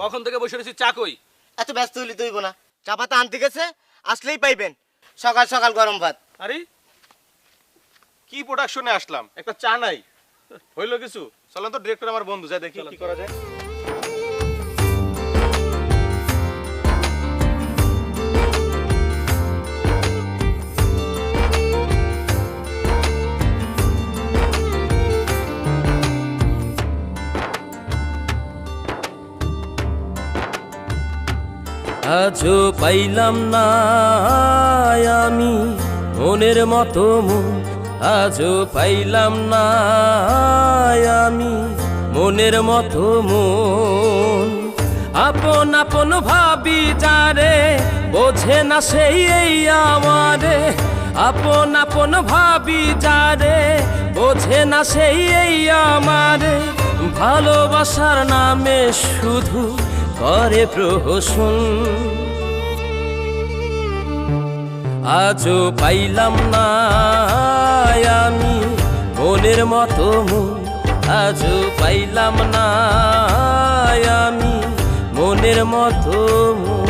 কখন থেকে বসে রয়েছি? চা কই? এত ব্যস্ত হলি তুই না। চা পাতা আনতে গেছে আসলেই পাইবেন। সকাল সকাল গরম ভাত। আরে কি প্রোডাকশনে আসলাম? একটা চা নাই। হইল কিছু? চলেন তো ডিরেক্টর আমার বন্ধু যায় দেখি কি করা যায়। আজও পাইলাম না আমি মনের মতো মন। আজও পাইলাম না আমি মনের মতো মন। আপন আপন ভাবি যারে, বোঝে না সেই এই আমারে। আপন আপন ভাবি যারে, বোঝে না সেই এই আমারে। ভালোবাসার নামে শুধু করে প্রহসন আজও পাইলাম না আমি মনের মতো মন। আজও পাইলাম না আমি মনের মতো মন।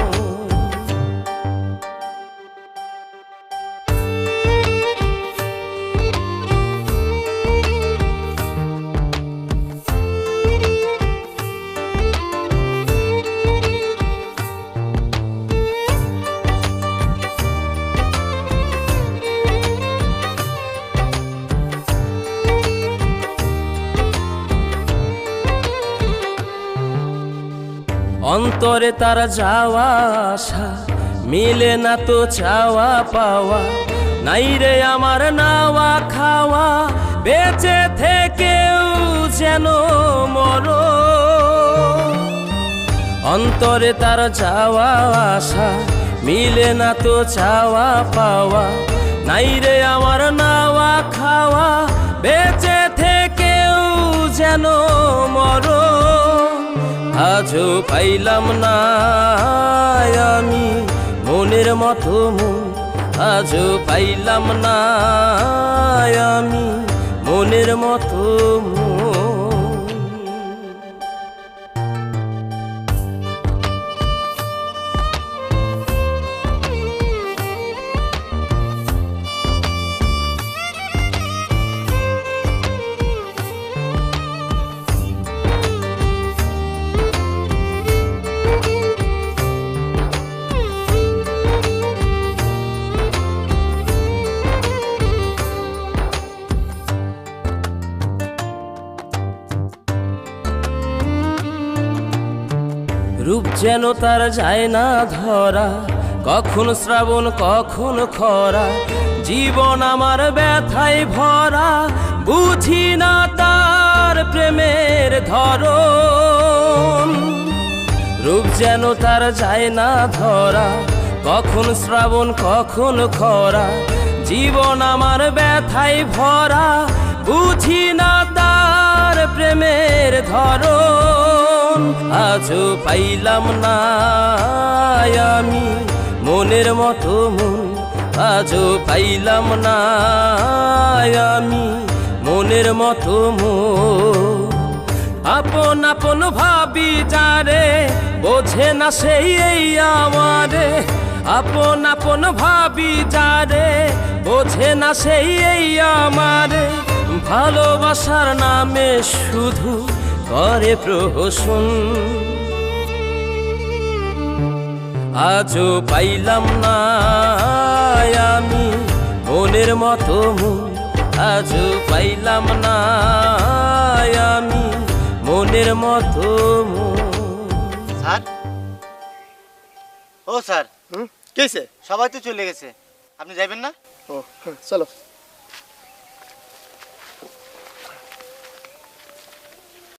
অন্তরে তার যাওয়া আসা মিলে না তো চাওয়া পাওয়া। নাই রে আমার নাওয়া খাওয়া, বেঁচে থেকেও যেন মর অন্তরে তার যাওয়া আসা মিলে না তো চাওয়া পাওয়া। নাই রে আমার নাওয়া খাওয়া, বেঁচে থেকেও যেন আজও পাইলাম না আমি মনের মতো মন। আজও পাইলাম না আমি মনের মতো মন। রূপ যেন তার যায় না ধরা, কখন শ্রাবণ, কখন খরা। জীবন আমার ব্যথায় ভরা, বুঝি না তার প্রেমের ধরন। রূপ যেন তার যায় না ধরা, কখন শ্রাবণ, কখন খরা। জীবন আমার ব্যথায় ভরা, বুঝি না তার প্রেমের ধরন। আজও পাইলাম না আমি। মনের মতো মন আজও পাইলাম না আমি। মনের মতো আপন আপন ভাবি যারে, বোঝে না সেই এই আমারে। আপন আপন ভাবি যারে, বোঝে না সেই এই আমারে। ভালোবাসার নামে শুধু করে প্রহসন আজও পাইলাম না আমি মনের মতো মন। আজও পাইলাম না আমি মনের মতো স্যার? ও স্যার। কেছে সবাই তো চলে গেছে। আপনি যাবেন না? ও হ্যাঁ, চলো।